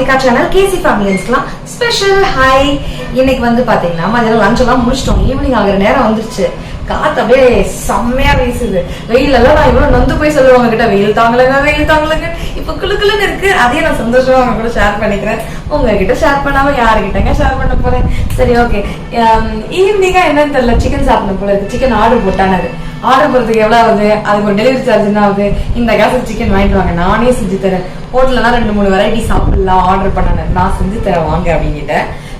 Radhika channel கேசி ஃபேமிலிஸ்க்குலாம் special hi இன்னைக்கு வந்து பார்த்தீங்கன்னா மதியம் லஞ்ச் எல்லாம் முடிச்சிட்டோம். ஈவினிங் ஆகிற நேரம் வந்துருச்சு. காத்து அப்படியே செம்மையா வீசுது. வெயில் எல்லாம் நான் இவ்வளவு நொந்து போய் சொல்லுவாங்க கிட்ட வெயில் தாங்கலங்க வெயில் தாங்கலங்க. இப்ப குளு இருக்கு. அதையே நான் சந்தோஷமா அவங்க கூட ஷேர் பண்ணிக்கிறேன். உங்ககிட்ட ஷேர் பண்ணாம யாருக்கிட்டங்க ஷேர் பண்ண போறேன்? சரி ஓகே ஈவினிங்கா um, என்னன்னு தெரியல. சிக்கன் சாப்பிடணும் போல இருக்கு. சிக்கன் ஆர்டர் போட்டானது ஆர்டர் போறதுக்கு எவ்வளவு ஆகுது? அதுக்கு ஒரு டெலிவரி சார்ஜ் என்ன ஆகுது? இந்த காசுக்கு சிக்கன் வாங்கிட்டு வாங்க. நானே செஞ்சு தரேன். ஹோட்டல்லாம் ரெண்டு மூணு வெரைட்டி சாப்பிடலாம் ஆர்டர் பண்ணேன் நான் செஞ்சு தரேன் வாங்க அப்படிங்கிட்ட.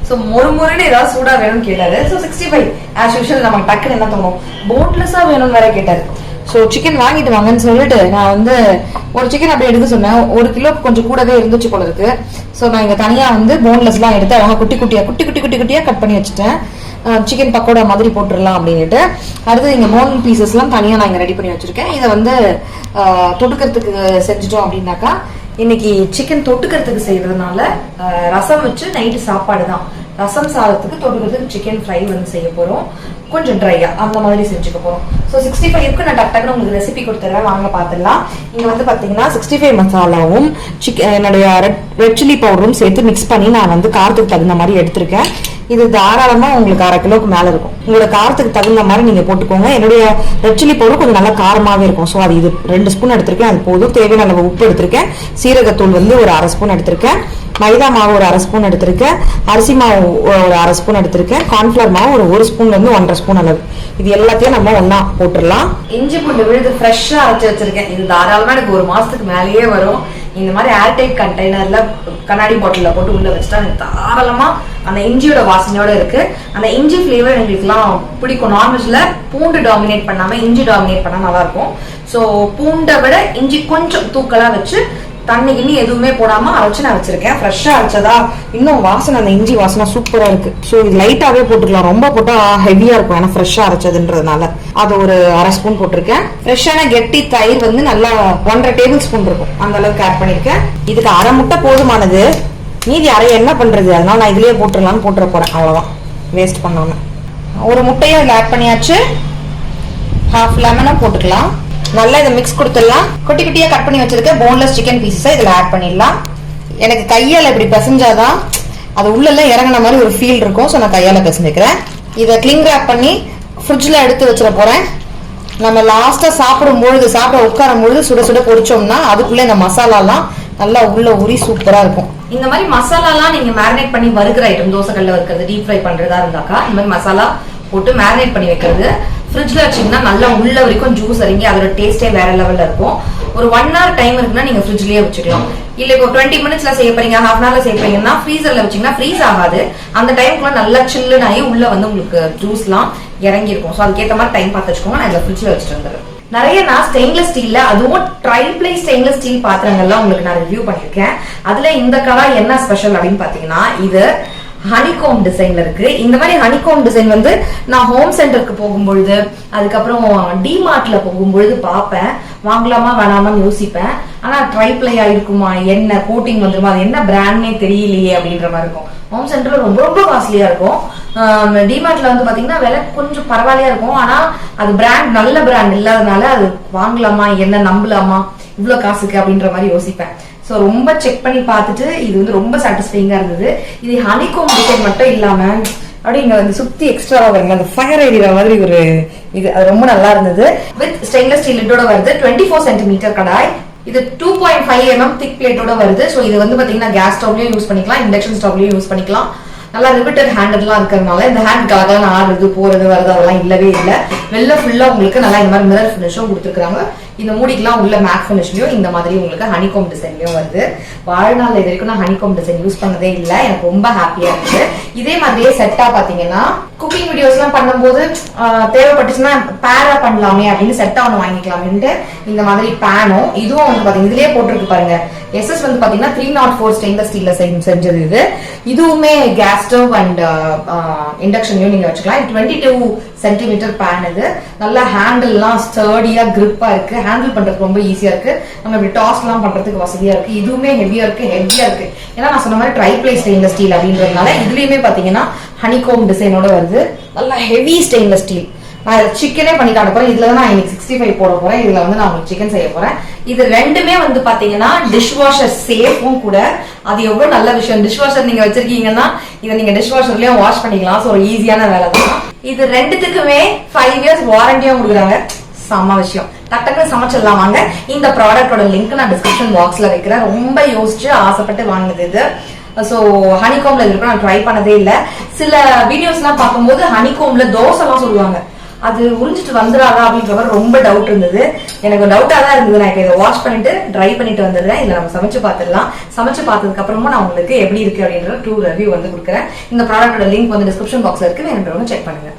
ஸோ மொறு முறைன்னு ஏதாவது சூடா வேணும்னு கேட்டாரு. So sixty five as usual நம்ம டக்குன்னு என்ன தோணும்? போன்லெஸ்ஸா வேணும்னு வேற கேட்டாரு. ஸோ சிக்கன் வாங்கிட்டு வாங்கன்னு சொல்லிட்டு நான் வந்து ஒரு சிக்கன் அப்படியே எடுக்க சொன்னேன். ஒரு கிலோ கொஞ்சம் கூடவே இருந்துச்சு போல இருக்கு. ஸோ நான் இங்கே தனியாக வந்து போன்லெஸ்லாம் எடுத்து அவங்க குட்டி குட்டியாக குட்டி குட்டி குட்டி குட்டியாக கட் பண்ணி வச்சுட்டேன். சிக்கன் பக்கோடா மாதிரி போட்டுடலாம் அப்படின்ட்டு அடுத்து இங்கே மோன் பீசஸ்லாம் தனியாக நான் இங்கே ரெடி பண்ணி வச்சுருக்கேன். இதை வந்து தொட்டுக்கிறதுக்கு செஞ்சுட்டோம் அப்படின்னாக்கா இன்னைக்கு சிக்கன் தொட்டுக்கிறதுக்கு செய்யறதுனால ரசம் வச்சு நைட்டு சாப்பாடு தான். ரசம் சாதத்துக்கு தொட்டுக்கிறதுக்கு சிக்கன் ஃப்ரை வந்து செய்ய போகிறோம் கொஞ்சம் ட்ரையா அந்த மாதிரி செஞ்சுக்க போகிறோம் ஸோ சிக்ஸ்டி ஃபைவ்க்கு நான் டக் டக்குன்னு உங்களுக்கு ரெசிபி கொடுத்துறேன். வாங்க பார்த்துடலாம் இங்கே வந்து பார்த்தீங்கன்னா சிக்ஸ்டி ஃபைவ் மசாலாவும் சிக்கன் என்னுடைய ரெட் சில்லி பவுடரும் சேர்த்து மிக்ஸ் பண்ணி நான் வந்து காரத்துக்கு தகுந்த மாதிரி எடுத்திருக்கேன். இது தாராளமா உங்களுக்கு அரை கிலோக்கு மேல இருக்கும். உங்களோட காரத்துக்கு தகுந்த மாதிரி நீங்க போட்டுக்கோங்க. என்னுடைய ரெட் சில்லி பவுடர் கொஞ்சம் நல்லா காரமாவே இருக்கும். ஸோ அது இது ரெண்டு ஸ்பூன் எடுத்திருக்கேன். அது போதும். தேவையான அளவு உப்பு எடுத்திருக்கேன். சீரகத்தூள் வந்து ஒரு அரை ஸ்பூன் எடுத்திருக்கேன். மைதா மாவு ஒரு அரை ஸ்பூன் எடுத்திருக்கேன். அரிசி மாவு ஒரு அரை ஸ்பூன் எடுத்திருக்கேன். கார்ன்ஃபிளவர் மாவு ஒரு ஒரு ஸ்பூன்ல இருந்து ஒன்றரை ஸ்பூன் அளவு. இது எல்லாத்தையும் நம்ம ஒன்றா போட்டுடலாம். இஞ்சி பூண்டு விழுது ஃப்ரெஷ்ஷா அரைச்சு வச்சிருக்கேன். இது தாராளமா எனக்கு ஒரு மாசத்துக்கு மேலேயே வரும். இந்த மாதிரி ஏர்டைட் கண்டெய்னர்ல கண்ணாடி பாட்டில போட்டு உள்ள வச்சுட்டா எனக்கு தாராளமா அந்த இஞ்சியோட வாசனையோட இருக்கு. அந்த இஞ்சி ஃபிளேவர் எங்களுக்குலாம் பிடிக்கும். நான்வெஜ்ல பூண்டு டாமினேட் பண்ணாம இஞ்சி டாமினேட் பண்ணா நல்லா இருக்கும். ஸோ பூண்டை விட இஞ்சி கொஞ்சம் தூக்கலா வச்சு தண்ணி கிண்ணி எதுவுமே போடாம அரைச்சு நான் வச்சிருக்கேன். ஃப்ரெஷ்ஷா அரைச்சதா இன்னும் வாசனை அந்த இஞ்சி வாசனை சூப்பரா இருக்கு. ஸோ இது லைட்டாவே போட்டுக்கலாம். ரொம்ப போட்டா ஹெவியா இருக்கும். ஏன்னா ஃப்ரெஷ்ஷா அரைச்சதுன்றதுனால. அது ஒரு அரை ஸ்பூன் போட்டிருக்கேன். ஃப்ரெஷ்ஷான கெட்டி தயிர் வந்து நல்லா ஒன்றரை டேபிள் ஸ்பூன் இருக்கும். அந்த அளவுக்கு ஆட் பண்ணிருக்கேன் இதுக்கு அரை முட்டை போதுமானது. மீதி அரை என்ன பண்றது? அதனால நான் இதுலயே போட்டுடலாம்னு போட்டுற போறேன். அவ்வளவுதான். வேஸ்ட் பண்ணாம. ஒரு முட்டையை இதுல ஆட் பண்ணியாச்சு. ஹாஃப் லெமனும் போட்டுக்கலாம். நல்லா இதை மிக்ஸ் கொடுத்துடலாம். குட்டி குட்டியா கட் பண்ணி வச்சிருக்க போன்லெஸ் சிக்கன் பீசஸை இதுல ஆட் பண்ணிடலாம். எனக்கு கையால இப்படி பிசைஞ்சாதான் அது உள்ளெல்லாம் இறங்கின மாதிரி ஒரு ஃபீல் இருக்கும். ஸோ நான் கையால பிசைஞ்சுக்கிறேன். இதை கிளிங் ரேப் பண்ணி ஃப்ரிட்ஜில் எடுத்து வச்சிட போறேன். நம்ம லாஸ்டா சாப்பிடும் பொழுது சாப்பிட உட்காரும் பொழுது சுட சுட பொரிச்சோம்னா அதுக்குள்ள இந்த மசாலாலாம் நல்லா உள்ள ஊறி சூப்பரா இருக்கும். இந்த மாதிரி மசாலாலாம் நீங்க மேரினேட் பண்ணி வறுக்கிற ஐட்டம் தோசைக்கல்ல வறுக்கிறது டீப் ஃப்ரை பண்றதா இருந்தாக்கா இந்த மாதிரி மசாலா போட்டு மேரினேட் பண்ணி வைக்கிறது. ஃப்ரிட்ஜில் வச்சீங்கன்னா நல்லா உள்ள வரைக்கும் ஜூஸ் இறங்கி அதோட டேஸ்டே வேற லெவலில் இருக்கும். ஒரு ஒன் ஹவர் டைம் இருக்குன்னா நீங்கள் ஃப்ரிட்ஜ்லேயே வச்சுக்கலாம். இல்லை இப்போ டுவெண்ட்டி மினிட்ஸ்ல செய்ய போறீங்க ஹாஃப் அன் ஹவர்ல செய்ய போறீங்கன்னா ஃப்ரீசர்ல வச்சிங்கன்னா ஃப்ரீஸ் ஆகாது. அந்த டைமுக்குள்ள நல்லா சில்லுன்னு ஆகி உள்ள வந்து உங்களுக்கு ஜூஸ்லாம் இறங்கி இருக்கும் ஸோ அதுக்கேற்ற மாதிரி டைம் பார்த்து வச்சுக்கோங்க. நான் இந்த ஃப்ரிட்ஜில் வச்சுட்டு வந்துடுறேன். நிறைய நான் ஸ்டெயின்லெஸ் ஸ்டீல்ல அதுவும் ட்ரைப்ளை ஸ்டெயின்லெஸ் ஸ்டீல் பாத்திரங்கள்லாம் உங்களுக்கு நான் ரிவ்யூ பண்ணியிருக்கேன். அதில் இந்த கலா என்ன ஸ்பெஷல் அப்படின்னு பார்த்தீங்கன்னா இது ஹனிகோம் டிசைன்ல இருக்கு. இந்த மாதிரி ஹனிகோம் டிசைன் வந்து நான் ஹோம் சென்டருக்கு போகும்பொழுது அதுக்கப்புறம் டிமார்ட்ல போகும்பொழுது பார்ப்பேன். வாங்கலாமா வேணாமான்னு யோசிப்பேன். ஆனா ட்ரைப்ளையா இருக்குமா? என்ன கோட்டிங் வந்துருமா? அது என்ன பிராண்ட்னே தெரியலையே அப்படின்ற மாதிரி இருக்கும். ஹோம் சென்டர்ல ரொம்ப ரொம்ப காஸ்ட்லியா இருக்கும். டிமார்ட்ல வந்து பாத்தீங்கன்னா விலை கொஞ்சம் பரவாயில்லையா இருக்கும். ஆனா அது பிராண்ட் நல்ல பிராண்ட் இல்லாதனால அது வாங்கலாமா? என்ன நம்பலாமா? இவ்வளவு காசுக்கு அப்படின்ற மாதிரி யோசிப்பேன். ஸோ ரொம்ப செக் பண்ணி பார்த்துட்டு இது வந்து ரொம்ப சாட்டிஸ்ஃபைங்காக இருந்தது. இது ஹனிகோம் டிசைன் மட்டும் இல்லாமல் அப்படியே இங்கே வந்து சுத்தி எக்ஸ்ட்ரா வருங்க அந்த ஃபயர் எரியிற மாதிரி ஒரு இது அது ரொம்ப நல்லா இருந்தது. வித் ஸ்டெயின்லெஸ் ஸ்டீல் லிட்டோட வருது டுவெண்ட்டி ஃபோர் சென்டிமீட்டர் கடாய். இது two point five MM thick பிளேட்டோட வருது. ஸோ இது வந்து பார்த்தீங்கன்னா கேஸ் ஸ்டவ்லையும் யூஸ் பண்ணிக்கலாம் இண்டக்ஷன் ஸ்டவ்லையும் யூஸ் பண்ணிக்கலாம். நல்லா ரிவிட்டட் ஹேண்டல்லாம் இருக்கிறதுனால இந்த ஹேண்ட் கலர்லாம் ஆடுறது போறது வரது அதெல்லாம் இல்லவே இல்லை. வெளில ஃபுல்லாக உங்களுக்கு நல்லா இந்த மாதிரி மிரர் ஃபினிஷும் கொடுத்துருக்காங்க இந்த மூடிக்கெல்லாம் உள்ள மேக் ஃபினிஷ்லயும் இந்த மாதிரி உங்களுக்கு ஹனிகோம் டிசைன்லயும் வருது. வாழ்நாள் இது வரைக்கும் நான் ஹனிகோம் டிசைன் யூஸ் பண்ணதே இல்லை. எனக்கு ரொம்ப ஹாப்பியா இருக்கு. இதே மாதிரியே செட்டா பாத்தீங்கன்னா குக்கிங் வீடியோஸ் எல்லாம் பண்ணும்போது தேவைப்பட்டுச்சுன்னா பேரா பண்ணலாமே அப்படின்னு செட்டா ஒன்று வாங்கிக்கலாம்னு இந்த மாதிரி பேனும் இதுவும் வந்து பார்த்தீங்கன்னா இதுலயே போட்டிருக்கு பாருங்க. எஸ்எஸ் வந்து பாத்தீங்கன்னா த்ரீ நாட் ஃபோர் ஸ்டெயின்லெஸ் ஸ்டீல்ல செஞ்சது இது. இதுவுமே கேஸ் ஸ்டவ் அண்ட் இண்டக்ஷன்லயும் நீங்க வச்சுக்கலாம். டுவெண்ட்டி டூ சென்டிமீட்டர் பேன் இது. நல்லா ஹேண்டில்லாம் ஸ்டர்டியா கிரிப்பா இருக்கு. ஹேண்டில் பண்றதுக்கு ரொம்ப ஈஸியா இருக்கு. நம்ம இப்படி டாஸ் எல்லாம் பண்றதுக்கு வசதியா இருக்கு. இதுவுமே ஹெவியா இருக்கு ஹெவியா இருக்கு. ஏன்னா நான் சொன்ன மாதிரி ட்ரைப்ளை ஸ்டெயின்லெஸ் ஸ்டீல் அப்படின்றதுனால இதுலயுமே பாத்தீங்கன்னா ஹனிகோம் டிசைனோட வருது. நல்லா ஹெவி ஸ்டெயின்லெஸ் ஸ்டீல் நான் சிக்கனே பண்ணி காட்ட போறேன். இதுல தான் நான் இன்னைக்கு சிக்ஸ்டி ஃபைவ் போட போறேன். இதுல வந்து நான் உங்களுக்கு சிக்கன் செய்ய போறேன். இது ரெண்டுமே வந்து பாத்தீங்கன்னா டிஷ் வாஷர் சேஃபும் கூட. அது எவ்வளவு நல்ல விஷயம். டிஷ் வாஷர் நீங்க வச்சிருக்கீங்கன்னா இதை நீங்க டிஷ் வாஷர்லயும் வாஷ் பண்ணிக்கலாம். ஸோ ஒரு ஈஸியான வேலை தான் இது ரெண்டுத்துக்குமே ஃபைவ் இயர்ஸ் வாரண்டியும் கொடுக்குறாங்க. செம்ம விஷயம். டக்குன்னு சமைச்சிடலாம் வாங்க. இந்த ப்ராடக்டோட லிங்க் நான் டிஸ்கிரிப்ஷன் பாக்ஸ்ல வைக்கிறேன். ரொம்ப யோசிச்சு ஆசைப்பட்டு வாங்கினது இது. ஸோ ஹனிகோம்ல இது நான் ட்ரை பண்ணதே இல்லை. சில வீடியோஸ்லாம் பார்க்கும்போது ஹனிகோம்ல தோசைலாம் சொல்லுவாங்க. அது உறிஞ்சிட்டு வந்துடாதா அப்படின்ற மாதிரி ரொம்ப டவுட் இருந்தது. எனக்கு டவுட்டாக தான் இருந்தது. நான் இப்போ இதை வாஷ் பண்ணிட்டு ட்ரை பண்ணிட்டு வந்துடுறேன். இதில் நம்ம சமைச்சு பார்த்துடலாம். சமைச்சு பார்த்ததுக்கு அப்புறமா நான் உங்களுக்கு எப்படி இருக்கு அப்படின்ற டூ ரிவ்யூ வந்து கொடுக்குறேன். இந்த ப்ராடக்டோட லிங்க் வந்து டிஸ்கிரிப்ஷன் பாக்ஸ்ல இருக்கு. வேணுன்றவங்க செக் பண்ணுங்க.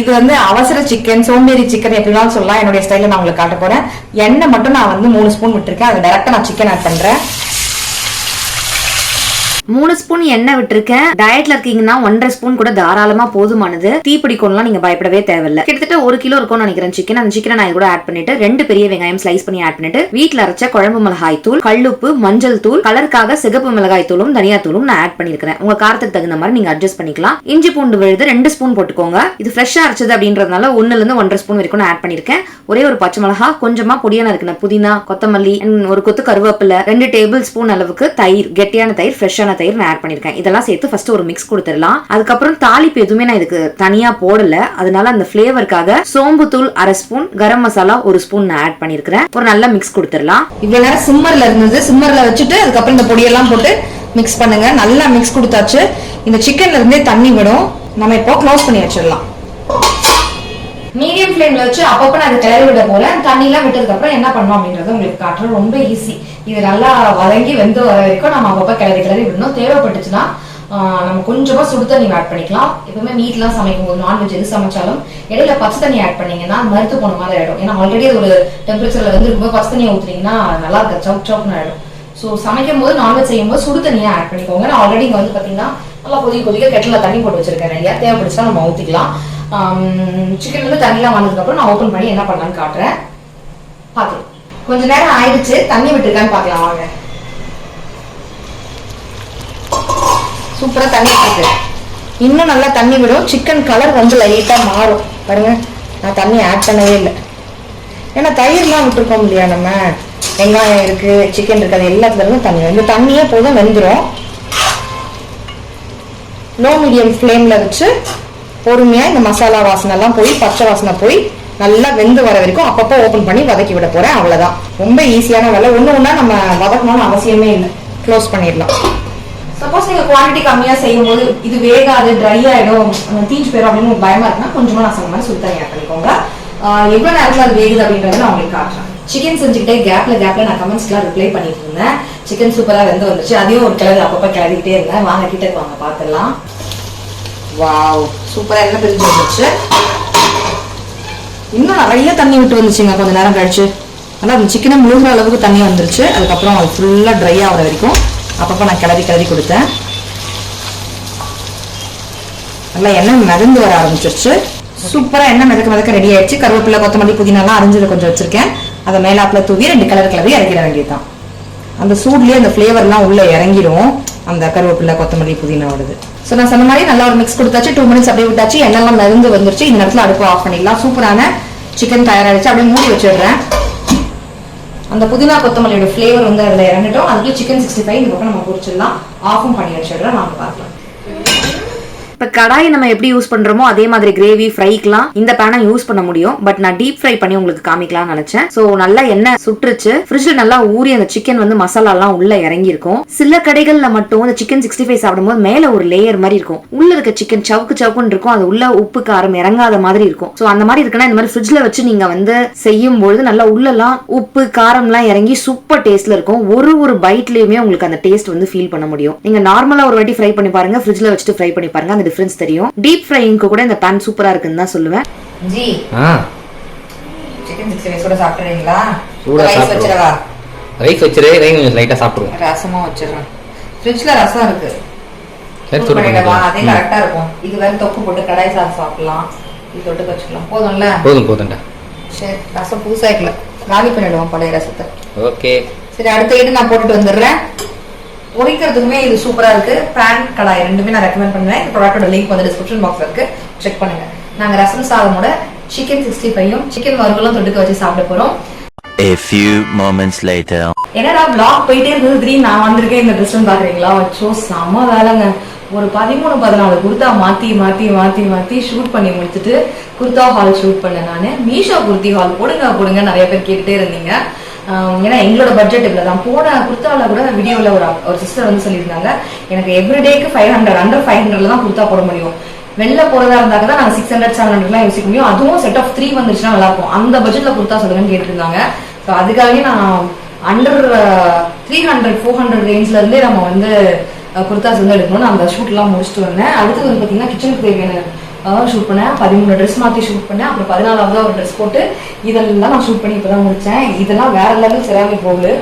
இது வந்து அவசர சிக்கன் சோம்பேறி சிக்கன் எப்படினாலும் சொல்லலாம். என்னுடைய ஸ்டைலில் நான் உங்களுக்கு காட்ட போகிறேன் எண்ணெய் மட்டும் நான் வந்து மூணு ஸ்பூன் விட்டுருக்கேன். அது டேரெக்டாக நான் சிக்கன் ஆட் பண்ணுறேன் மூணு ஸ்பூன் எண்ணெய் விட்டுருக்கேன். டயட்ல இருக்கீங்கன்னா ஒன்றரை ஸ்பூன் கூட தாராளமா போதுமானது. தீ பிடிக்கும்லாம் நீங்க பயப்படவே தேவையில்ல. கிட்டத்தட்ட ஒரு கிலோ இருக்கும்னு நினைக்கிறேன் சிக்கன். அந்த சிக்கனை நான் கூட ஆட் பண்ணிட்டு ரெண்டு பெரிய வெங்காயம் ஸ்லைஸ் பண்ணி ஆட் பண்ணிட்டு வீட்ல அரைச்ச குழம்பு மிளகாய் தூள் கல்லுப்பு மஞ்சள் தூள் கலருக்காக சிகப்பு மிளகாய் தூளும் தனியா தூளும் நான் ஆட் பண்ணிருக்கிறேன். உங்க காரத்துக்கு தகுந்த மாதிரி நீங்க அட்ஜஸ்ட் பண்ணிக்கலாம். இஞ்சி பூண்டு விழுது ரெண்டு ஸ்பூன் போட்டுக்கோங்க. இது ஃப்ரெஷ்ஷா அரைச்சது அப்படின்றதுனால ஒண்ணுல இருந்து ஒன்றரை ஸ்பூன் வரைக்கும் நான் ஆட் பண்ணிருக்கேன். ஒரே ஒரு பச்சை மிளகா கொஞ்சமா பொடியான இருக்குன புதினா கொத்தமல்லி ஒரு கொத்து கருவேப்பிலை ரெண்டு டேபிள் ஸ்பூன் அளவுக்கு தயிர் கெட்டியான தயிர் ஃப்ரெஷ்ஷான தயிர் நான் ஆட் பண்ணிருக்கேன். இதெல்லாம் சேர்த்து ஃபர்ஸ்ட் ஒரு மிக்ஸ் கொடுத்துடலாம். அதுக்கப்புறம் தாளிப்பு எதுவுமே நான் இதுக்கு தனியா போடல. அதனால அந்த ஃபிளேவருக்காக சோம்பு தூள் அரை ஸ்பூன் கரம் மசாலா ஒரு ஸ்பூன் நான் ஆட் பண்ணிருக்கிறேன். ஒரு நல்ல மிக்ஸ் கொடுத்துடலாம். இவ்வளவு நேரம் சிம்மர்ல இருந்தது. சிம்மர்ல வச்சுட்டு அதுக்கப்புறம் இந்த பொடியெல்லாம் போட்டு மிக்ஸ் பண்ணுங்க. நல்லா மிக்ஸ் கொடுத்தாச்சு. இந்த சிக்கன்ல இருந்தே தண்ணி விடும். நம்ம இப்போ க்ளோஸ் பண்ணி வச்சிடலாம். மீடியம் ஃப்ளேம்ல வச்சு அப்பப்போ நான் அதை கிளறி விட போல தண்ணி எல்லாம் விட்டதுக்கு அப்புறம் என்ன பண்ணணும் அப்படின்றது உங்களுக்கு காட்டுறது ரொம்ப ஈஸி இது நல்லா வதங்கி வெந்து வர வரைக்கும் நம்ம அப்பப்போ கிளறி கிளறி விடணும். தேவைப்பட்டுச்சுன்னா நம்ம கொஞ்சமா சுடு தண்ணி ஆட் பண்ணிக்கலாம். எப்பவுமே மீட்லாம் சமைக்கும் போது நான்வெஜ் எது சமைச்சாலும் இடையில பச்சை தண்ணி ஆட் பண்ணீங்கன்னா மருத்து போன மாதிரி ஆயிடும். ஏன்னா ஆல்ரெடி ஒரு டெம்பரேச்சர்ல வந்து இருக்கும்போது பச்சை தண்ணி ஊத்துனீங்கன்னா நல்லா இருக்க. சவுக் சவுக்னு ஆயிடும். ஸோ சமைக்கும் போது நான்வெஜ் செய்யும் போது சுடு தண்ணியா ஆட் பண்ணிக்கோங்க. நான் ஆல்ரெடி இங்க வந்து பாத்தீங்கன்னா நல்லா கொதிக்க கொதிக்க கெட்டில தண்ணி போட்டு வச்சிருக்கேன். நிறையா தேவைப்படுச்சா நம்ம ஊத்திக்கலாம். சிக்கன் வந்து தண்ணிலாம் வந்ததுக்கப்புறம் நான் ஓப்பன் பண்ணி என்ன பண்ணலான்னு காட்டுறேன். பார்க்கலாம். கொஞ்ச நேரம் ஆயிடுச்சு. தண்ணி விட்டுருக்கான்னு பார்க்கலாம் வாங்க. சூப்பராக தண்ணி விட்டுருக்கு. இன்னும் நல்லா தண்ணி விடும். சிக்கன் கலர் வந்து லைட்டாக மாறும். பாருங்க நான் தண்ணி ஆட் பண்ணவே இல்லை. ஏன்னா தயிர்லாம் விட்டுருக்கோம் இல்லையா நம்ம? வெங்காயம் இருக்குது சிக்கன் இருக்குது அது எல்லாத்துலேருந்தும் தண்ணி வரும். இந்த தண்ணியே போதும் வெந்துடும் லோ மீடியம் ஃப்ளேமில் வச்சு பொறுமையாக இந்த மசாலா வாசனைலாம் போய் பச்சை வாசனை போய் நல்லா வெந்து வர வரைக்கும் அப்பப்போ ஓப்பன் பண்ணி வதக்கி விட போகிறேன் அவ்வளோதான் ரொம்ப ஈஸியான வேலை. ஒன்று ஒன்றா நம்ம வதக்கணும்னு அவசியமே இல்லை. க்ளோஸ் பண்ணிடலாம். சப்போஸ் நீங்கள் குவான்டிட்டி கம்மியாக செய்யும் போது இது வேகாது ட்ரை ஆகிடும் தீஞ்சு போயிடும் அப்படின்னு உங்களுக்கு பயமா இருக்குன்னா கொஞ்சமாக நான் சொன்ன மாதிரி சுடு ஆட் பண்ணிக்கோங்க. எவ்வளோ நேரத்தில் அது வேகுது அப்படின்றத நான் உங்களுக்கு காட்டுறேன். சிக்கன் செஞ்சுக்கிட்டே கேப்ல கேப்ல நான் கமெண்ட்ஸ்லாம் ரிப்ளை பண்ணிட்டு இருந்தேன். சிக்கன் சூப்பராக வெந்து வந்துச்சு. அதையும் ஒரு கிளறி அப்பப்போ கிளறிக்கிட்டே இருந்தேன். வாங்க கிட்ட வாங்க பார்த்துடலாம். வாவ் சூப்பரா எல்லாம் பிரிஞ்சு வந்துச்சு இன்னும் நிறைய தண்ணி விட்டு வந்துச்சுங்க கொஞ்ச நேரம் கழிச்சு. ஆனால் அந்த சிக்கனை முழுகிற அளவுக்கு தண்ணி வந்துருச்சு. அதுக்கப்புறம் அது ஃபுல்லாக ட்ரை ஆகிற வரைக்கும் அப்பப்போ நான் கிளறி கிளறி கொடுத்தேன். நல்லா எண்ணெய் மிதந்து வர ஆரம்பிச்சிருச்சு. சூப்பராக எண்ணெய் மிதக்க மிதக்க ரெடி ஆயிடுச்சு. கருவேப்பிலை கொத்தமல்லி புதினாலாம் அரிஞ்சது கொஞ்சம் வச்சிருக்கேன். அதை மேலாப்பில் தூவி ரெண்டு கலர் கிளறி இறக்கிட வேண்டியதுதான். அந்த சூட்லேயே அந்த ஃப்ளேவர்லாம் உள்ளே இறங்கிடும் அந்த கருவேப்பிலை கொத்தமல்லி புதினாவோடது. ஸோ நான் சொன்ன மாதிரி நல்லா ஒரு மிக்ஸ் கொடுத்தாச்சு. டூ மினிட்ஸ் அப்படியே விட்டாச்சு. எண்ணெல்லாம் மிதந்து வந்துருச்சு. இந்த நேரத்தில் அடுப்பு ஆஃப் பண்ணிடலாம். சூப்பரான சிக்கன் தயாராகிடுச்சு அப்படியே மூடி வச்சிடுறேன். அந்த புதினா கொத்தமல்லியோட ஃப்ளேவர் வந்து அதில் இறங்கட்டும். அதுக்குள்ள சிக்கன் சிக்ஸ்டி ஃபைவ் இந்த பக்கம் நம்ம குறிச்சிடலாம் ஆஃபும் பண்ணி வச்சிடுறேன். நாம பார்க்கலாம். இப்ப கடாயை நம்ம எப்படி யூஸ் பண்றோமோ அதே மாதிரி கிரேவி ஃப்ரைக்கெல்லாம் இந்த பேனை யூஸ் பண்ண முடியும். பட் நான் டீப் ஃப்ரை பண்ணி உங்களுக்கு காமிக்கலாம்னு நினைச்சேன். சோ நல்லா எண்ணெய் சுட்டுருச்சு ஃப்ரிட்ஜ்ல நல்லா ஊறி அந்த சிக்கன் வந்து மசாலா எல்லாம் உள்ள இறங்கி இருக்கும் சில கடைகள்ல மட்டும் இந்த சிக்கன் சிக்ஸ்டி ஃபைவ் சாப்பிடும்போது மேல ஒரு லேயர் மாதிரி இருக்கும். உள்ள இருக்க சிக்கன் சவுக்கு சவுக்குன்னு இருக்கும். அது உள்ள உப்பு காரம் இறங்காத மாதிரி இருக்கும். சோ அந்த மாதிரி இருக்குன்னா இந்த மாதிரி ஃப்ரிட்ஜ்ல வச்சு நீங்க வந்து செய்யும் பொழுது நல்லா உள்ளெல்லாம் உப்பு காரம்லாம் இறங்கி சூப்பர் டேஸ்ட்ல இருக்கும். ஒரு ஒரு பைட்லயுமே உங்களுக்கு அந்த டேஸ்ட் வந்து ஃபீல் பண்ண முடியும். நீங்க நார்மலா ஒரு வாட்டி ஃப்ரை பண்ணி பாருங்க. ஃப்ரிட்ஜ்ல வச்சுட்டு ஃப்ரை பண்ணி பாருங்க. அந்த டிஃபரன்ஸ் தெரியும். டீப் ஃப்ரைங்க்கு கூட இந்த பேன் சூப்பரா இருக்குன்னு தான் சொல்லுவேன். ஜி. ஆ. சிக்கன் சிக்ஸ்டி ஃபைவ் கூட சாப்பிட்றீங்களா? சூடா ரைஸ். வச்சிடவா? ரைஸ் வச்சிரு ரைஸ் கொஞ்சம் லைட்டாக சாப்பிடுவோம். ரசமா வச்சிடுறேன். ஃப்ரிட்ஜ்ல ரசம் இருக்கு. சரி சூடு சூடு பண்ணிடவா? அதே. கரெக்டா இருக்கும். இது வேற தொக்கு போட்டு கடாய் சாதம் சாப்பிடலாம். இது தொட்டு வச்சுக்கலாம். போதும்ல? போதும் போதும்டா. சரி ரசம் புதுசா இருக்கல காலி பண்ணிடுவோம் பழைய ரசத்தை. ஓகே. சரி அடுத்த இடு நான் போட்டுட்டு வந்துடுறேன். பொரிக்கிறதுக்குமே இது சூப்பரா இருக்கு. பேன் கடாய் ரெண்டுமே நான் ரெக்கமெண்ட் பண்ணுவேன். இந்த ப்ராடக்டோட லிங்க் வந்து டிஸ்கிரிப்ஷன் பாக்ஸ்ல இருக்கு. செக் பண்ணுங்க. நாங்க ரசம் சாதமோட சிக்கன் சிக்ஸ்டி ஃபைவும் சிக்கன் வறுவலும் தொட்டுக்க வச்சு சாப்பிட போறோம். A few moments later. என்னடா vlog போயிட்டே இருந்தது திடீர்னு நான் வந்திருக்கேன் இந்த ட்ரெஸ் பாக்குறீங்களா? வச்சோ செம்ம வேலைங்க. ஒரு பதிமூணு பதினாலு குர்தா மாத்தி மாத்தி மாத்தி மாத்தி ஷூட் பண்ணி முடிச்சுட்டு குர்தா ஹால் ஷூட் பண்ணேன் நானு. மீஷோ குர்த்தி ஹால் போடுங்க போடுங்க. நிறைய பேர் கேட்டுட்டே இருந்தீங்க. ஏன்னா எங்களோட பட்ஜெட் இவ்வளவு தான் போன குர்த்தாவில் கூட வீடியோவில் ஒரு ஒரு சிஸ்டர் வந்து சொல்லியிருந்தாங்க எனக்கு எவ்ரிடேக்கு ஃபைவ் ஹண்ட்ரட் அண்டர் ஃபைவ் ஹண்ட்ரட்ல தான் குர்த்தா போட முடியும். வெளில போறதா இருந்தாக்க தான் நாங்கள் சிக்ஸ் ஹண்ட்ரட் செவன் ஹண்ட்ரட்லாம் யோசிக்க முடியும். அதுவும் செட் ஆஃப் த்ரீ வந்துச்சுன்னா நல்லா இருக்கும். அந்த பட்ஜெட்ல குர்த்தா சொல்லுங்கன்னு கேட்டிருந்தாங்க. ஸோ அதுக்காகவே நான் under three hundred four hundred ரேஞ்ச்ல இருந்தே நம்ம வந்து குர்த்தாஸ் வந்து எடுக்கணும்னு அந்த ஷூட்லாம் முடிச்சுட்டு வந்தேன். அடுத்து வந்து பார்த்தீங்கன்னா கிச்சனுக்கு தேவையான ஷூட் பண்ணேன் பதிமூணு ட்ரெஸ் மாற்றி ஷூட் பண்ணேன் அப்புறம் பதினாலாவது ஒரு ட்ரெஸ் போட்டு இதெல்லாம் நான் ஷூட் பண்ணி இப்போ தான் முடித்தேன் இதெல்லாம் வேற லெவல் சிறாமி போகுது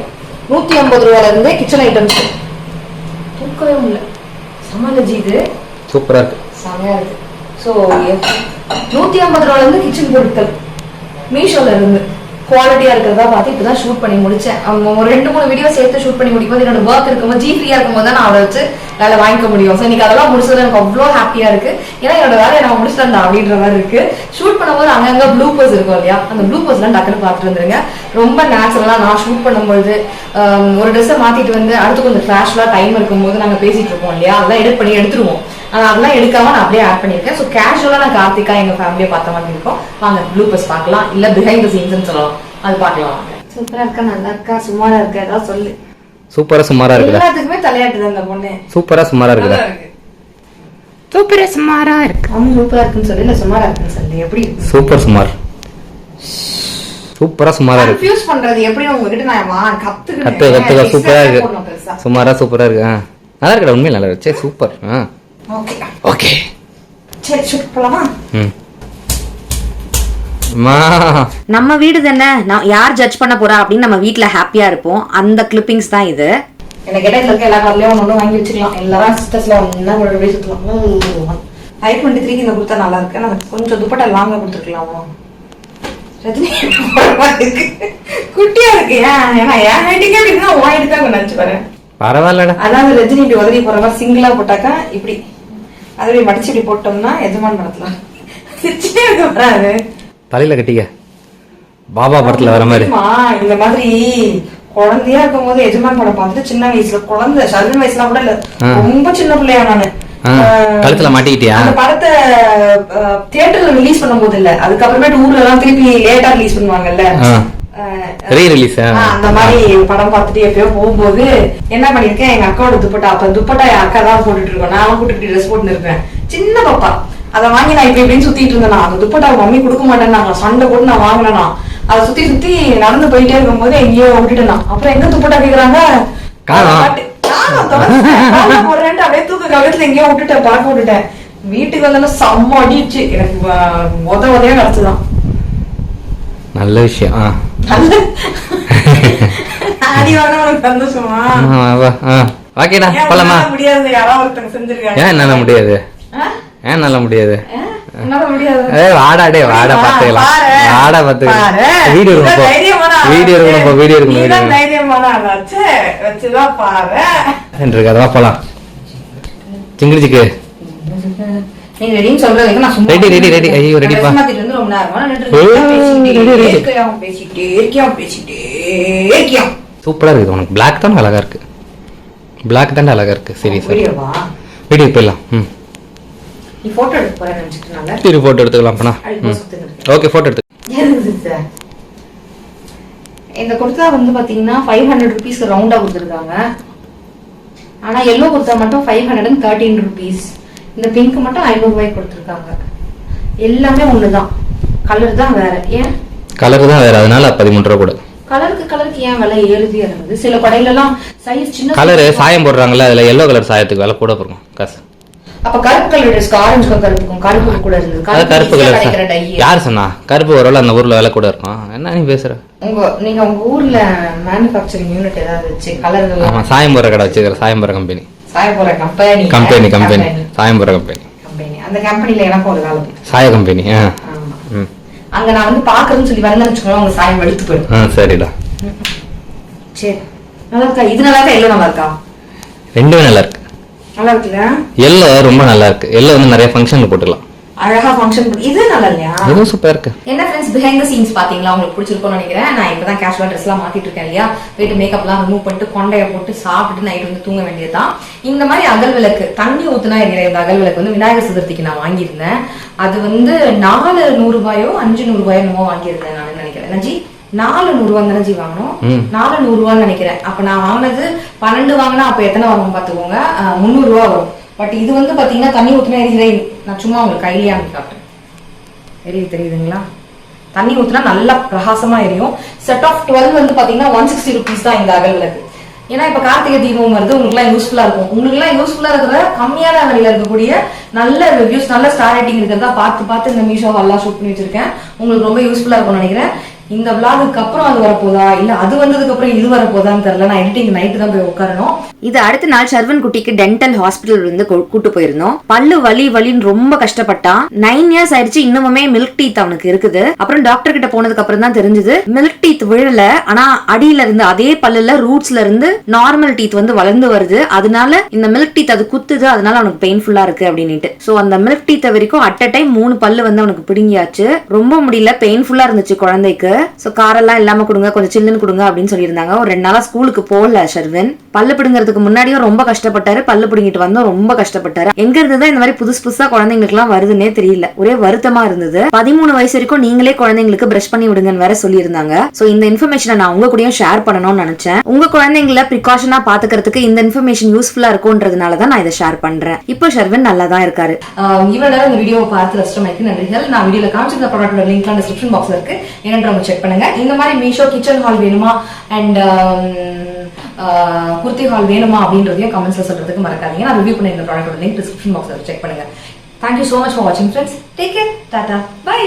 நூற்றி ஐம்பது ரூபால இருந்து கிச்சன் ஐட்டம்ஸ் தூக்கவே முடியல. சமலஜி இது. சூப்பரா இருக்கு. செமையா இருக்கு. ஸோ நூத்தி ஐம்பது ரூபால இருந்து கிச்சன் பொருட்கள். மீஷோல இருந்து. குவாலிட்டியா இருக்கிறதா பார்த்து இப்பதான் ஷூட் பண்ணி முடிச்சேன். அவங்க ஒரு ரெண்டு மூணு வீடியோ சேர்த்து ஷூட் பண்ணி முடிக்கும்போது என்னோட ஒர்க் இருக்கும்போது ஜி ஃப்ரீயா இருக்கும்போது தான் நான் அதை வச்சு வேலை வாங்கிக்க முடியும். ஸோ இன்னைக்கு அதெல்லாம் முடிச்சது எனக்கு அவ்வளோ ஹாப்பியா இருக்கு. ஏன்னா என்னோட வேலையை நான் முடிச்சிட்டேன் அப்படின்ற மாதிரி இருக்கு. ஷூட் பண்ணும்போது அங்கங்க ப்ளூபர்ஸ் இருக்கும் இல்லையா? அந்த ப்ளூபர்ஸ்லாம் டக்குன்னு பார்த்துட்டு வந்துருங்க. ரொம்ப நேச்சுரலா நான் ஷூட் பண்ணும்பொழுது um, ஒரு ட்ரெஸ்ஸை மாத்திட்டு வந்து அடுத்து கொஞ்சம் ஃபிளாஷ்லாம் டைம் இருக்கும்போது நாங்கள் பேசிட்டு இருப்போம் இல்லையா? அதெல்லாம் எடிட் பண்ணி எடுத்துருவோம். அதெல்லாம் எடுக்காம நான் அப்படியே ஆட் பண்ணிருக்கேன் ஸோ கேஷுவலா நான் கார்த்திகா எங்க ஃபேமிலியை பார்த்த மாதிரி இருக்கும். வாங்க ப்ளூபர்ஸ் பார்க்கலாம். இல்ல பிஹைண்ட் த சீன்ஸ் சொல்லலாம். அது பார்க்கலாம் வாங்க. சூப்பரா இருக்கா? நல்லா இருக்கா? சுமாரா இருக்கா? ஏதாவது சொல்லு. சூப்பரா சுமாரா இருக்குதா? எல்லாத்துக்குமே தலையாட்டுது அந்த பொண்ணு. சூப்பரா சுமாரா இருக்குதா? இருக்கு. சூப்பரா சுமாரா இருக்கு. அவன் சூப்பரா இருக்குன்னு சொல்லி. இல்ல சுமாரா இருக்குன்னு சொல்லி. எப்படி சூப்பர் சுமார். சூப்பரா சுமாரா இருக்கு. கன்ஃபியூஸ் பண்றது. எப்படி உங்ககிட்ட நான் வா கத்துக்கிறேன் கத்து கத்துக்க சூப்பரா இருக்கு. சுமாரா சூப்பரா இருக்கு. நல்லா இருக்குடா உண்மையில நல்லா இருக்கு. சரி சூப்பர். ஆ. ஓகே. ஓகே. சரி ஷூட் போலாமா? ம். நம்ம வீடு தானே? நான் யார் ஜட்ஜ் பண்ண போறா அப்படின்னு நம்ம வீட்ல ஹாப்பியா இருப்போம். அந்த கிளிப்பிங்ஸ் தான் இது. எனக்கு இடையில இருக்க எல்லா கார்லயும் ஒன்று வாங்கி வச்சுக்கலாம். எல்லாரும் சிஸ்டர்ஸ்ல ஒன்னா கூட போய் சுத்தலாம். ஃபைவ் டுவெண்ட்டி த்ரீக்கு இந்த கொடுத்தா நல்லா இருக்கு. நம்ம கொஞ்சம் துப்பட்டா லாங்கா கொடுத்துருக்கலாமோ? ரஜினி குட்டியா இருக்கு. ஏன் ஏன்னா என் ஹைட்டுக்கே அப்படின்னா உன் ஹைட்டு தான் நினைச்சு பாரு பரவாயில்லடா. அதாவது ரஜினி இப்படி உதவி போற மாதிரி சிங்கிளா போட்டாக்கா இப்படி அதுவே மடிச்சு இப்படி போட்டோம்னா எஜமான் படத்துல சிரிச்சுட்டே இருக்க வராது தலையில கட்டிக்க. பாபா படத்துல வர மாதிரி. இந்த மாதிரி குழந்தையா இருக்கும் போது எஜமான் படம் பார்த்துட்டு சின்ன வயசுல குழந்தை சர்வன் வயசுலாம் கூட இல்ல. ரொம்ப சின்ன பிள்ளையா நானு. கழுத்துல மாட்டிக்கிட்டியா? அந்த படத்தை தியேட்டர்ல ரிலீஸ் பண்ணும்போது இல்ல. அதுக்கப்புறமேட்டு ஊர்ல எல்லாம் திருப்பி லேட்டா ரிலீஸ் பண்ணுவாங்கல்ல. அந்த மாதிரி படம் பார்த்துட்டு எப்பயோ போகும்போது என்ன பண்ணிருக்கேன் எங்க அக்காவோட துப்பட்டா அப்ப துப்பட்டா என் அக்கா தான் போட்டுட்டு இருக்கோம் நான் போட்டுட்டு ட்ரெஸ் போட்டு இருப்பேன் சின்ன பாப்பா. அதை வாங்கி நான் இப்படி இப்படின்னு சுத்திட்டு இருந்தேன். அந்த துப்பட்டா மம்மி கொடுக்க மாட்டேன்னாங்க சண்டை போட்டு நான் வாங்கினேனா. அதை சுத்தி சுத்தி நடந்து போயிட்டே இருக்கும்போது எங்கேயோ விட்டுட்டேன். அப்புறம் எங்க துப்பட்டா கேக்குறாங்க? போடுறேன்ட்டு அப்படியே தூக்க கவித்துல எங்கேயோ விட்டுட்டேன் பறக்க விட்டுட்டேன். வீட்டுக்கு வந்தாலும் செம்ம அடிச்சு. எனக்கு உத உதையா கிடைச்சுதான். நல்ல விஷயம். அடி வாங்க உனக்கு சந்தோஷமா. ஓகேடா போலாமா முடியாது யாராவது ஒருத்தங்க செஞ்சிருக்காங்க ஏன் என்னால முடியாது? ஏன் என்னால முடியாது வாடா டே வாடா வா, பாத்துக்கலாம். வாடா. பாத்துக்கலாம் வீடியோ இருக்கும் வீடியோ வச்சு. இருக்கணும் வீடியோ இருக்கணும் வீடியோ நீதான் இருக்கணும் தைரியமான ஆளாச்சே. வச்சுதான் பாரு. இருக்கு அதவா போலாம் சிங்கிடிச்சுக்கு நீங்க ரெடின்னு சொல்ற வரைக்கும் நான் சும்மா Ready, ready, ready. ஐயோ, ready பா. dress மாத்திட்டு வந்து ரொம்ப நேரமா நின்னுட்டு ஏய், இருக்கேன். பேசிக்கிட்டே ready, ready. இருக்கியா, பேசிக்கிட்டே இருக்கியா, பேசிக்கிட்டே இருக்கியா. சூப்பரா இருக்குது உனக்கு பிளாக் தான் அழகா இருக்கு பிளாக் தான் அழகா இருக்கு சரி சரி வீடியோவா? வீடியோ போயிடலாம் ம் நீ photo எடுக்க போறேன்னு நினைச்சிட்டனால? போட்டோ எடுத்துக்கலாம் ஓகே போட்டோ எடுத்து? இந்த குர்தா வந்து பாத்தீங்கன்னா ஃபைவ் ஹண்ட்ரட் ருபீஸ் ரவுண்டா கொடுத்துருக்காங்க ஆனா எல்லோ குர்தா மட்டும் five hundred and thirteen rupees இந்த பிங்க் மட்டும் ஐநூறு ரூபாய்க்கு கொடுத்துருக்காங்க. எல்லாமே ஒண்ணுதான். கலர் தான் வேற. ஏன்? கலர் தான் வேற. அதனால பதிமூணு ரூபா கூட. கலருக்கு கலருக்கு ஏன் விலை ஏறுதி இறங்குது சில கடையில எல்லாம் சைஸ் சின்ன கலர் சாயம் போடுறாங்கல்ல அதுல எல்லோ கலர் சாயத்துக்கு விலை கூட போகும் காசு. அப்ப கருப்பு கலர் ட்ரெஸ்க்கு ஆரஞ்சுக்கும் கருப்புக்கும் கருப்பு கூட இருந்தது. கருப்பு கலர். யார் சொன்னா? கருப்பு ஒரு அந்த ஊர்ல விலை கூட இருக்கும். என்ன நீ பேசுற? உங்க நீங்க உங்க ஊர்ல மேனுஃபேக்சரிங் யூனிட் ஏதாவது வச்சு ஆமா சாயம் போடுற கடை வச்சுக்கிற சாயம் போடுற கம்பெனி சாய போற கம்பெனி கம்பெனி கம்பெனி சாயம் போடுற கம்பெனி கம்பெனி அந்த கம்பெனில எனக்கும் ஒரு வேலை. சாய கம்பெனி ஆ. அங்க நான் வந்து பாக்குறேன்னு சொல்லி வந்தேன்னு வச்சுக்கோங்க உங்க சாயம் வெளுத்து போயிடும். ஆ சரிடா. சரி. நல்லா இருக்கா இது நல்லா இருக்கா எல்லாம் நல்லா இருக்கா ரெண்டுமே நல்லா இருக்கு நல்லா இருக்குல்ல எல்லோ ரொம்ப நல்லா இருக்கு எல்லோ வந்து நிறைய ஃபங்க்ஷன் போட்டுக்கலாம். அழகா ஃபங்க்ஷன் இது நல்லா இல்லையா இதுவும் சூப்பரா இருக்கு. என்ன ஃப்ரெண்ட்ஸ் பிஹைண்ட் த சீன்ஸ் பாத்தீங்களா? உங்களுக்கு பிடிச்சிருக்கும்னு நினைக்கிறேன். நான் இப்பதான் கேஷுவல் ட்ரெஸ் எல்லாம் மாத்திட்டு இருக்கேன் இல்லையா போயிட்டு மேக்கப்லாம் ரிமூவ் பண்ணிட்டு கொண்டைய போட்டு சாப்பிட்டு நைட் வந்து தூங்க வேண்டியதுதான். இந்த மாதிரி அகல் விளக்கு தண்ணி ஊத்துனா எரிகிற இந்த அகல் விளக்கு வந்து விநாயகர் சதுர்த்திக்கு நான் வாங்கியிருந்தேன். அது வந்து நாலு நூறு ரூபாயோ அஞ்சு நூறு ரூபாயோ என்னமோ வாங்கியிருந்தேன் நான் நினைக்கிறேன். நஜி நாலு நூறு ரூபா தானே ஜி வாங்கணும். நாலு நூறு ரூபான்னு நினைக்கிறேன். அப்ப நான் வாங்கினது பன்னெண்டு வாங்கினா அப்ப எத்தனை வரும் பாத்துக்கோங்க. அஹ், முந்நூறு ரூபா வரும். பட் இது வந்து பார்த்தீங்கன்னா தண்ணி ஊற்றினா எரிகிற நான் சும்மா உங்களுக்கு கையிலேயே அமைக்க காட்டுறேன். எரிய தெரியுதுங்களா? தண்ணி ஊற்றினா நல்லா பிரகாசமா எரியும். செட் ஆஃப் டுவெல் வந்து பாத்தீங்கன்னா ஒன் சிக்ஸ்டி ருபீஸ் தான் இந்த அகல் விளக்கு ஏன்னா இப்போ கார்த்திகை தீபம் வருது உங்களுக்குலாம் யூஸ்ஃபுல்லா இருக்கும். உங்களுக்குலாம் யூஸ்ஃபுல்லா இருக்கிற கம்மியான விலையில் இருக்கக்கூடிய நல்ல ரிவ்யூஸ் நல்ல ஸ்டார் ரேட்டிங் இருக்கிறதா பார்த்து பார்த்து இந்த மீஷோ எல்லாம் ஷூட் பண்ணி வச்சிருக்கேன். உங்களுக்கு ரொம்ப யூஸ்ஃபுல்லா இருக்கும்னு நினைக்கிறேன். இந்த விளாகுக்கு அப்புறம் அது வரப்போதா? இல்ல அது வந்ததுக்கு அப்புறம் இது வரப்போதான்னு தெரியல. நான் எடிட்டிங் நைட்டு தான் போய் உட்காரணும். இது அடுத்த நாள் சர்வன் குட்டிக்கு டென்டல் ஹாஸ்பிட்டல் வந்து கூட்டு போயிருந்தோம். பல்லு வலி வலின்னு ரொம்ப கஷ்டப்பட்டான். நைன் இயர்ஸ் ஆயிடுச்சு இன்னுமே மில்க் டீத் அவனுக்கு இருக்குது. அப்புறம் டாக்டர் கிட்ட போனதுக்கு அப்புறம் தான் தெரிஞ்சது மில்க் டீத் விழல. ஆனா அடியில இருந்து அதே பல்லுல ரூட்ஸ்ல இருந்து நார்மல் டீத் வந்து வளர்ந்து வருது. அதனால இந்த மில்க் டீத் அது குத்துது அதனால அவனுக்கு பெயின்ஃபுல்லா இருக்கு அப்படின்னுட்டு. சோ அந்த மில்க் டீத் வரைக்கும் அட் அ டைம் மூணு பல்லு வந்து அவனுக்கு பிடுங்கியாச்சு. ரொம்ப முடியல பெயின்ஃபுல்லா இருந்துச்சு குழந்தைக்கு. ஸோ காரெல்லாம் இல்லாம கொடுங்க கொஞ்சம் சில்லுன்னு கொடுங்க அப்படின்னு சொல்லியிருந்தாங்க. ஒரு ரெண்டு நாளா ஸ்கூலுக்கு போகல ஷர்வின். பல்லு பிடுங்கிறதுக்கு முன்னாடியும் ரொம்ப கஷ்டப்பட்டாரு. பல்லு பிடுங்கிட்டு வந்தோம் ரொம்ப கஷ்டப்பட்டாரு. எங்க இருந்து தான் இந்த மாதிரி புதுசு புதுசா குழந்தைங்களுக்கு எல்லாம் வருதுன்னே தெரியல. ஒரே வருத்தமா இருந்தது. பதிமூணு வயசு வரைக்கும் நீங்களே குழந்தைங்களுக்கு பிரஷ் பண்ணி விடுங்கன்னு வேற சொல்லியிருந்தாங்க. சோ இந்த இன்ஃபர்மேஷனை நான் உங்க கூடயும் ஷேர் பண்ணணும்னு நினைச்சேன். உங்க குழந்தைங்கள ப்ரிகாஷனா பாத்துக்கிறதுக்கு இந்த இன்ஃபர்மேஷன் யூஸ்ஃபுல்லா இருக்கும்ன்றதுனால தான் நான் இதை ஷேர் பண்றேன். இப்போ ஷர்வின் நல்லா தான் இருக்காரு. இவ்வளவு நேரம் இந்த வீடியோ பார்த்து ரசிச்சமைக்கு நன்றிகள். நான் வீடியோல காமிச்சிருந்த ப்ராடக்டோட லிங்க்லாம் டிஸ்கிரிப்ஷன் பாக்ஸ்ல இருக்கு. என்னன்றவங்க செக் பண்ணுங்க. இந்த மாதிரி மீஷோ கிச்சன் ஹால் வேணுமா? And um, uh, kurti haul வேணுமா அப்படின்றதையும் கமெண்ட்ஸ்ல சொல்றதுக்கு மறக்காதீங்க. நான் ரிவ்யூ பண்ணிருந்த ப்ராடக்ட் லிங்க் டிஸ்கிரிப்ஷன் பாக்ஸ்ல செக் பண்ணுங்க. Thank you so much for வாட்சிங் friends take care tata bye